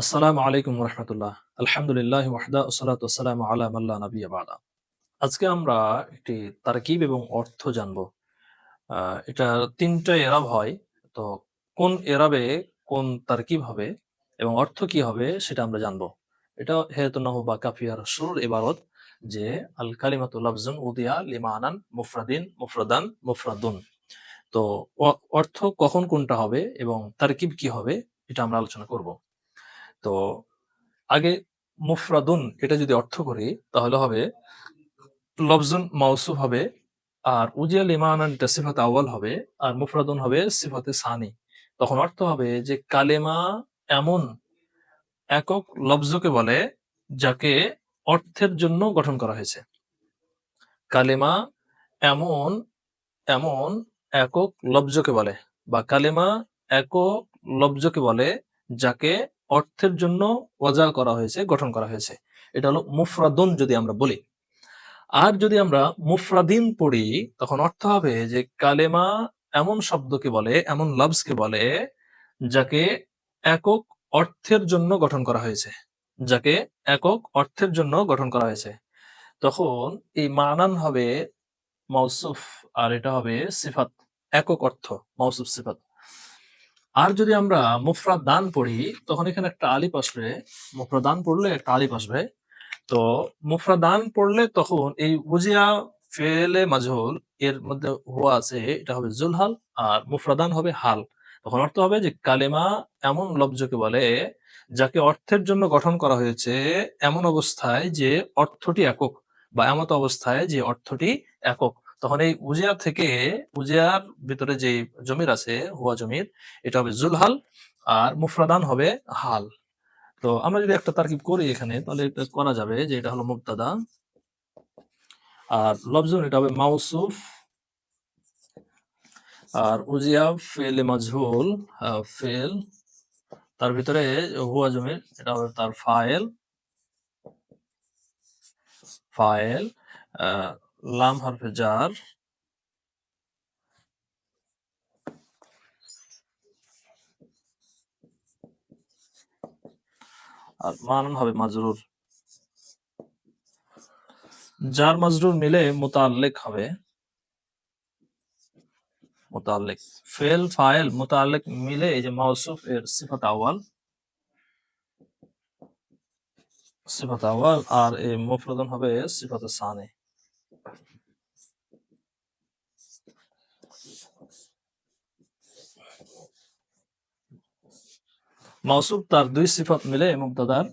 আসসালামু আলাইকুম রহমতুল্লাহ। আলহামদুলিল্লাহ ওয়াহদা ওসালাত ওসালাম আলা মাল্লা নবী বাদা। আজকে আমরা একটি তারকিব এবং অর্থ জানব। এটা তিনটা এরাব হয়। তো কোন এরাবে কোন তারকিব হবে এবং অর্থ কি হবে সেটা আমরা জানব। এটা হেতুনাহ বা কাফিয়ার শুরুর ইবারত যে আল কালিমাতু লাফজুন উদিয়া লিমানান মুফরাদিন মুফরাদান মুফরাদুন। তো অর্থ কখন কোনটা হবে এবং তারকিব কি হবে এটা আমরা আলোচনা করব। তো আগে মুফরাদুন এটা যদি অর্থ করি, তাহলে হবে লফজুন মাউসুফ হবে, আর উজিয়াল ইমানান এটা সিফাত আওয়াল হবে, আর মুফরাদুন হবে সিফাতে সানি। তখন অর্থ হবে যে কালেমা এমন একক লফজকে বলে যাকে অর্থের জন্য গঠন করা হয়েছে। কালেমা এমন এমন একক লব্জকে বলে, বা কালেমা একক লব্জকে বলে যাকে অর্থের জন্য ওয়াজা করা হয়েছে, গঠন করা হয়েছে। এটা হলো মুফরাদুন যদি আমরা বলি। আর যদি আমরা মুফরাদিন পড়ি, তখন অর্থ হবে যে কালেমা এমন শব্দকে বলে, এমন লাভসকে বলে, যাকে একক অর্থের জন্য গঠন করা হয়েছে। যাকে একক অর্থের জন্য গঠন করা হয়েছে। তখন এই মানান হবে মৌসুফ আর এটা হবে সিফাত, একক অর্থ মৌসুফ সিফাত। আর যদি আমরা মুফরাদ দান পড়ি, তখন এখানে একটা আলিফ আসবে। মুফরা দান পড়লে একটা আলিফ আসবে। তো মুফরা দান পড়লে তখন এই উজিয়া ফেলে মাজহুল, এর মধ্যে হুয়া আছে, এটা হবে জুলহাল, আর মুফরাদান হবে হাল। তখন অর্থ হবে যে কালেমা এমন লব্জকে বলে, যাকে অর্থের জন্য গঠন করা হয়েছে এমন অবস্থায় যে অর্থটি একক, বা এমত অবস্থায় যে অর্থটি একক। তখন এই উজিয়া থেকে উজিয়ার ভিতরে যে জমির আছে, হুয়া জমির, এটা হবে জুলহাল আর মুফরাদান হবে হাল। তো আমরা যদি একটা তারকিব করি এখানে, তাহলে এটা করা যাবে যে এটা হলো মুক্তাদা আর লফজুন এটা হবে মাউসুফ। আর উজিয়া ফেল মাজহুল ফেল। তার ভিতরে হুয়া জমির, এটা হবে তার ফাইল ফাইল লাম হরফে জার আর মানান হবে মাজরুর। জার মাজরুর মিলে মুতাল্লিক হবে। মুতাল্লিক। ফেল, ফাইল, মুতাল্লিক মিলে এই যে মাউসুফ এর সিফাত আওয়াল সিফাত আওয়াল আর এই মুফরাদান হবে সিফাত সানি। মাউসুফ তার দুই সিফাত মিলে মুক্তাদার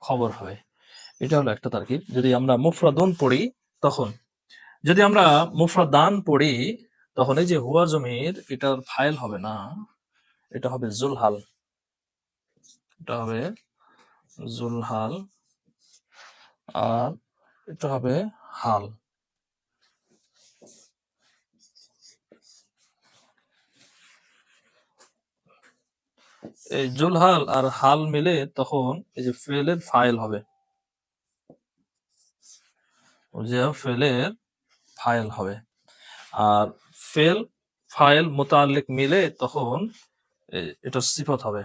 খবর হয়। এটা হলো একটা তারকিব। যদি আমরা মুফরাদুন পড়ি, তখন যদি আমরা মুফরাদান পড়ি, তখন এই যে হুয়া জমির এটার ফাইল হবে না, এটা হবে জুলহাল। এটা হবে জুলহাল আর এটা হবে হাল। এই জুলহাল আর হাল মিলে তখন এই যে ফেলের ফাইল হবে। যে ফেলের ফাইল হবে। আর ফেল, ফাইল মোতাল্লিক মিলে তখন এটা সিফত হবে।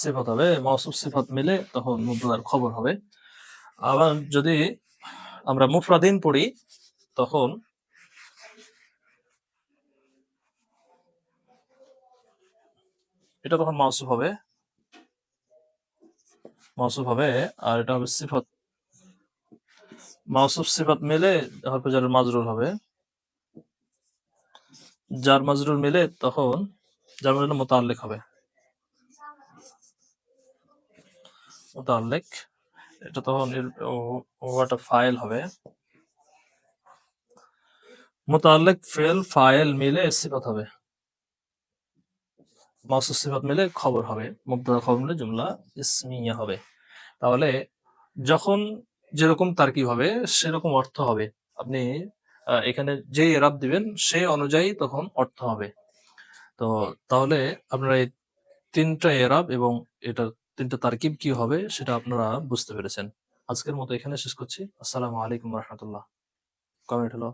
সিফত হবে মৌসুফ সিফত মিলে তখন মুদ্রার খবর হবে। আবার যদি আমরা মুফরাদিন পড়ি, তখন এটা তখন মাউসুফ হবে। মাউসুফ হবে, আর এটা হবে সিফত। মাউসুফ সিফত মেলে জারের মাজরুর হবে। যার মাজরুর মেলে তখন যার মাজরুর মোতাল্লিক হবে। মোতাল্লিক। এটা তখন ওটা ফাইল হবে। মোতাল্লিক ফেল ফাইল মিলে সিফত হবে। মাউসুফ সিফাত মিলে খবর হবে। মুবতাদা খবর মিলে জুমলা ইসমিয়া হবে। তাহলে যখন যেরকম তারকিব হবে, সেরকম অর্থ হবে। আপনি এখানে যে এরাব দিবেন, সে অনুযায়ী তখন অর্থ হবে। তো তাহলে আপনারা এই তিনটা এরাব এবং এটার তিনটা তারকিব কি হবে সেটা আপনারা বুঝতে পেরেছেন। আজকের মতো এখানে শেষ করছি। আসসালামু আলাইকুম রহমতুল্লাহ। কমেন্ট হলো।